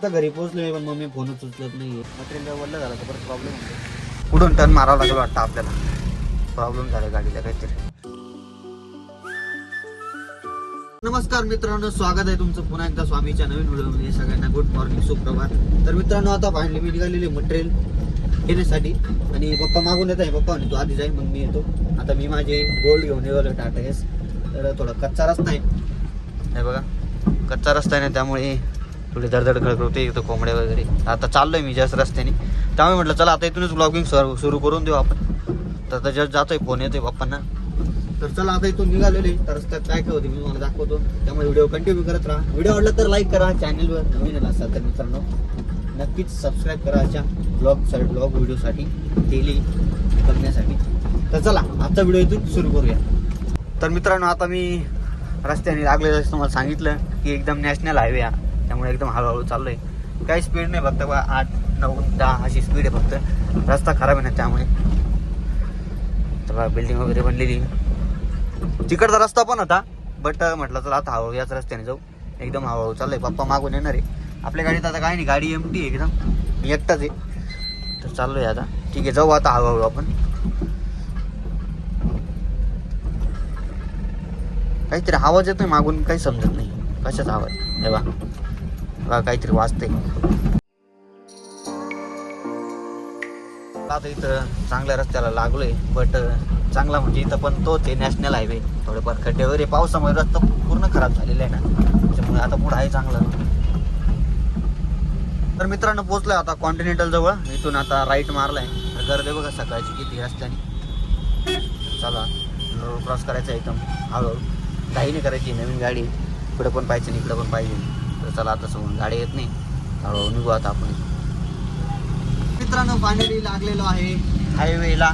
आता घरी पोहोचलोय पण मम्मी फोनच उचलत नाहीये. मटेरियल वल्ल झालं तर परत प्रॉब्लेम होतो. कुठून टर्न मारावं लागेल वाटतं आपल्याला? प्रॉब्लेम झाला गाडीला काहीतरी. नमस्कार मित्रांनो स्वागत आहे तुमचं पुन्हा एकदा स्वामीच्या नवीन व्हिडिओमध्ये. सगळ्यांना गुड मॉर्निंग सुप्रभात. तर मित्रांनो आता फायनली मी निघालेले मटेरियल घेण्यासाठी. आणि पप्पा मागून येत आहे. पप्पा म्हणे तू आधी जाई मग मी येतो. आता मी माझे गोल्ड घेऊन निघालो टाटा एस तर थोडा कच्चा रस्ता आहे. बघा कच्चा रस्ता आहे ना त्यामुळे थोडी धडधड खळखळ होते इथं कोंबड्या वगैरे. आता चाललोय मी जास्त रस्त्याने. त्यामुळे म्हटलं चला आता इथूनच ब्लॉगिंग सुरू करून देऊ आपण. तर आता जस्ट जातोय फोन येतोय पप्पांना. तर चला आता इथून निघालेले तर रस्त्यात काय काय होते मी तुम्हाला दाखवतो. त्यामुळे व्हिडिओ कंटिन्यू करत राहा. व्हिडिओ आवडला तर लाईक करा चॅनलवर नवीन असाल तर मित्रांनो नक्कीच सबस्क्राईब करा अशा ब्लॉग ब्लॉग व्हिडिओसाठी डेली बघण्यासाठी. तर चला आजचा व्हिडिओ इथून सुरू करूया. तर मित्रांनो आता मी रस्त्याने लागले तुम्हाला सांगितलं की एकदम नॅशनल हायवे हा. त्यामुळे एकदम हळूहळू चाललोय. काही स्पीड नाही फक्त बा आठ नऊ दहा अशी स्पीड आहे फक्त. रस्ता खराब आहे ना त्यामुळे. तर बा बिल्डिंग वगैरे बनलेली. तिकडचा रस्ता पण होता बट म्हटलं चला आता हळूहळू याच रस्त्याने जाऊ. एकदम हळूहळू चाललंय. पप्पा मागून येणार आहे. आपल्या गाडीत आता काही नाही गाडी एमटी आहे एकदम. मी एकटाच आहे. तर चाललोय आता. ठीक आहे जाऊ आता हळूहळू आपण. काहीतरी आवाज येतोय मागून काही समजत नाही. कशाचा आवाज? हे बा काहीतरी वाचते आता इथं चांगल्या रस्त्याला लागलोय बट चांगला म्हणजे इथं पण तोच आहे नॅशनल हायवे थोडेफार खड्डे वगैरे पावसामुळे रस्ता पूर्ण खराब झालेला आहे ना. त्याच्यामुळे आता पुढं आहे चांगलं. तर मित्रांनो पोहोचलोय आता कॉन्टिनेंटल जवळ. इथून आता राईट मारलाय. तर गर्दी बघा सकाळची किती रस्त्याने. चला रोड क्रॉस करायचा एकदम. हळूहळू. काही नाही करायची नवीन गाडी. इकडं पण पाहिजे इकडं पण पाहिजे. तर चला आता समोर गाडी येत नाही. हळूहळू निघू आता आपण. मित्रांनो फायनली लागलेलो आहे हायवेला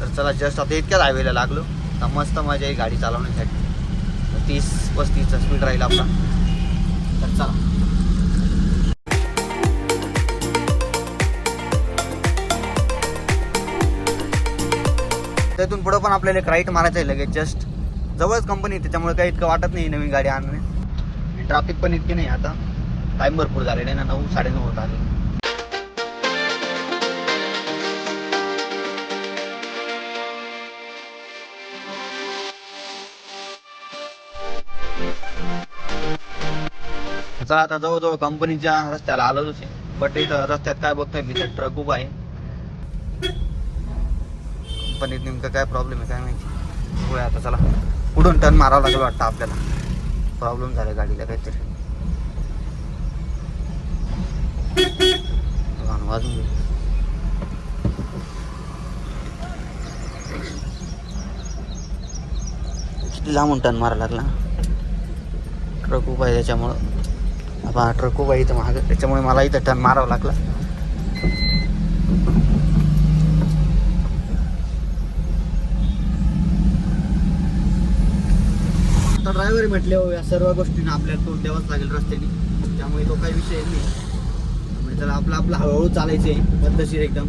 तर चला जस्ट आता इतक्याच हायवेला लागलो. आता मस्त मजा आहे गाडी चालवण्यासाठी. तीस पस्तीसचा स्पीड राहील आपला. तर चला. त्यातून पुढं पण आपल्याला एक राईट मारायचं आहे लगेच. जस्ट जवळच कंपनी त्याच्यामुळे काही इतकं वाटत नाही नवीन गाडी आणणे. ट्रॅफिक पण इतके नाही आता. टाइम भरपूर झालेला आहे ना नऊ साडेनऊ होत आले. चला आता जवळजवळ कंपनीच्या रस्त्याला आलोच आहे बट इथं रस्त्यात काय बघतोय मी तर ट्रक उभा आहे. कंपनीत नेमकं काय प्रॉब्लेम आहे काय माहिती. होय आता चला. कुठून टर्न मारावं लागेल वाटतं आपल्याला. प्रॉब्लेम झाला गाडीला काहीतरी. वाजून घे. किती लांबून टन मारायला लागला? ट्रक उभा आहे त्याच्यामुळं. आता ट्रक उभा आहे इथं महाग त्याच्यामुळे मला इथं टन मारावं लागला. ड्रायव्हर म्हटले हो या सर्व गोष्टींना आपल्याला तोंड द्यावाच लागेल रस्त्याने. त्यामुळे तो काही विषय नाही. म्हणजे त्याला आपलं आपलं हळूहळू चालायचं आहे पद्धतशीर एकदम.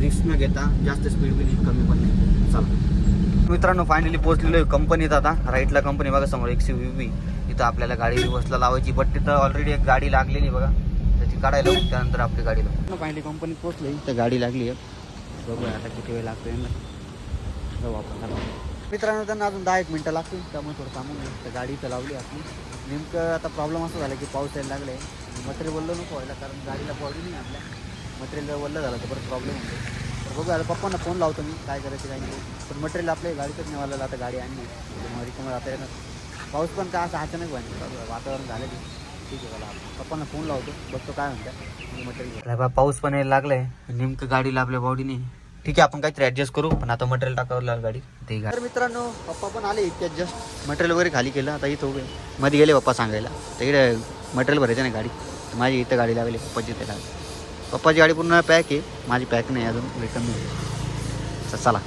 रिस्क न घेता जास्त स्पीड बी कमी पण नाही चला. मित्रांनो फायनली पोहोचलेलो आहे कंपनीत आता. राईटला कंपनी बघा समोर एक सी व्ही इथं आपल्याला गाडी बसला लावायची बट तिथं ऑलरेडी एक गाडी लागलेली बघा. तर ती काढायला त्यानंतर आपली गाडी लावू. फायनली कंपनीत पोहोचली तर गाडी लागली आहे. बघूया आता किती वेळ लागतोय. ना जाऊ आपण. मित्रांनो त्यांना अजून दहा एक मिनटं लागतील त्यामुळे थोडं थांबून घेऊ तर गाडी इथं लावली आपली. नेमकं आता प्रॉब्लेम असं झाला की पाऊस यायला लागला आहे मटेरियल वल्लं नको व्हायला कारण गाडीला बॉडी नाही आपल्या. मटेरियल जर वल्लं झालं तर परत प्रॉब्लेम होतो तर बघू आता पप्पांना फोन लावतो मी काय करायचं काय नाही. पण मटेरियल आपल्या गाडीतच नेवायला आता गाडी आणली त्यामुळे आता येणार पाऊस पण काय असं अचानक व्हायचं वातावरण झालं की ठीक आहे मला पप्पांना फोन लावतो. बघतो काय म्हणतात. मटेरियल पाऊस पण यायला लागलाय. नेमकं गाडीला आपल्या बॉडीने ठीक आहे आपण काहीतरी ऍडजस्ट करू. पण आता मटेरियल टाकावं लागेल गाडी. ते तर मित्रांनो पप्पा पण आले इतक्यात जस्ट मटेरियल वगैरे खाली केलं आता इथं उभे. मध्ये गेले पप्पा सांगायला. तर इकडे मटेरियल भरायचं नाही गाडी. तर माझी इथं गाडी लागली पप्पाची इथे लागली. पप्पाची गाडी पूर्ण पॅक आहे. माझी पॅक नाही अजून रिटर्न तर चला.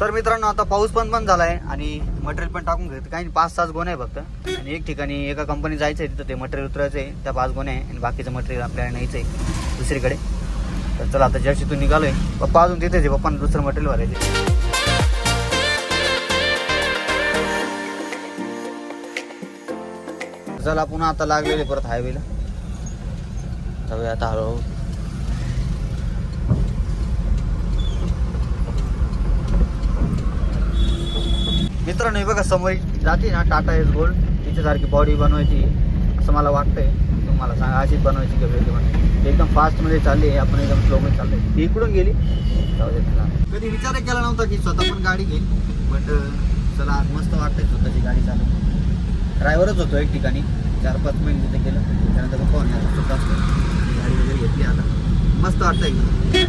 तर मित्रांनो आता पाऊस पण बंद झाला आहे आणि मटेरियल पण टाकून घेत. काही नाही, पाच सहा गोण्या आहे फक्त. आणि एक ठिकाणी एका कंपनी जायचं आहे तिथं ते मटेरियल उतरायचं आहे त्या पाच गोण्या आहे आणि बाकीचं मटेरियल आपल्याला न्यायचं आहे दुसरीकडे. तर चला आता जस्ट तू निघालोय पप्पा अजून तिथेच आहे पप्पा दुसरं मटेरियल भरायचे चला पुन्हा आता लागलेले परत हायवेला जाऊया आता हळूहळू. मित्रांनो बघा समोर जाते ना टाटा एस गोल्ड. तिच्यासारखी बॉडी बनवायची असं मला वाटतंय. मला सांगा अशीच बनवायची का वेगळी बनवायची? एकदम फास्टमध्ये चालली आहे आपण एकदम स्लोमध्ये चालले ती इकडून गेली. जाऊ दे तिला. कधी विचार केला नव्हता की स्वतः पण गाडी घेईल बट चला आज मस्त वाटतंय स्वतःची गाडी चालवून. ड्रायव्हरच होतो एक ठिकाणी चार पाच महिने तिथे गेलं. त्यानंतर फोन पाहुणे स्वतः गाडी वगैरे घेतली आता. मस्त वाटतंय.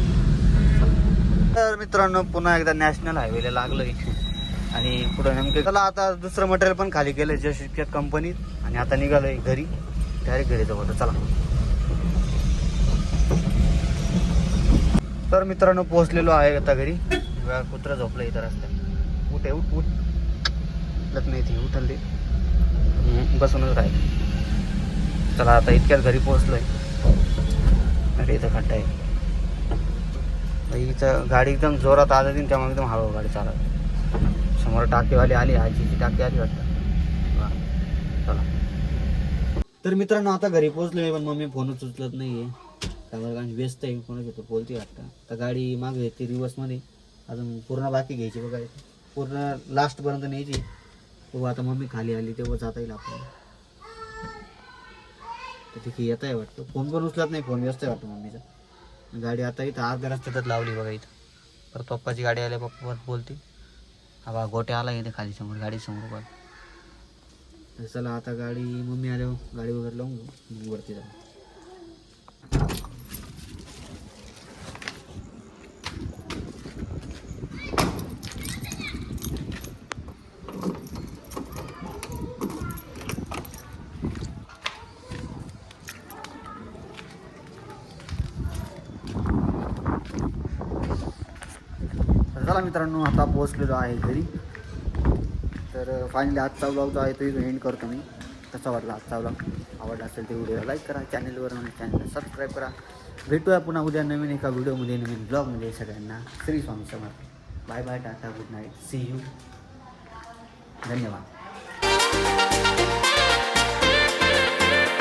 तर मित्रांनो पुन्हा एकदा नॅशनल हायवेला लागलं आणि पुढे नेमके चला आता दुसरं मटेरियल पण खाली केलं जशक्यात कंपनीत आणि आता निघालोय घरी. डायरेक्ट घरी जाऊ आता चला. तर मित्रांनो पोहोचलेलो आहे आता घरी. बघा, कुत्रा झोपलं इथं रस्त्यात. उठ आहे, उठ उठ. उठलत नाही ती उठल ते. बसूनच राहील. चला आता इतक्यात घरी पोहोचलोय. अरे इथं खड्डा आहे. इथं गाडी एकदम जोरात आली त्यामुळे एकदम हळू गाडी चालत समोर टाकेवाली आली आजीची टाकी आली वाटतं वा, चला तर मित्रांनो आता घरी पोहोचलोय पण मम्मी फोनच उचलत नाही आहे त्यामुळे कारण व्यस्त आहे कोणाच होतो बोलते वाटतं तर गाडी मागे येते रिवर्समध्ये अजून पूर्ण बाकी घ्यायची बघा. पूर्ण लास्टपर्यंत न्यायची. हो आता मम्मी खाली आली तेव्हा जाता येईल आपल्याला. तर तिथे येत आहे वाटतं. फोन पण उचलत नाही फोन व्यस्त आहे वाटतं मम्मीचा. गाडी आता इथं अर्ध्या रस्त्यातच लावली बघा इथं. परत पप्पाची गाडी आल्या पप्पा परत बोलते हा बा गोट्या आला इथे खाली समोर गाडी समोर बघ. तर चला आता गाडी मम्मी आल्यावर गाडी वगैरे लावून घेऊ. मग वरती जाऊ. चला मित्रांनो आता पोहोचलेलो आहे घरी. तर फायनली आजचा ब्लॉग जो आहे तो एंड करतो मी. कसा वाटला आजचा ब्लॉग आवडला असेल तर व्हिडिओला लाईक करा चॅनलवर म्हणजे चॅनलला सबस्क्राईब करा. भेटूया पुन्हा उद्या नवीन एका व्हिडिओमध्ये नवीन ब्लॉगमध्ये सगळ्यांना Shri Swami Samarth. Bye bye tata good night see you धन्यवाद.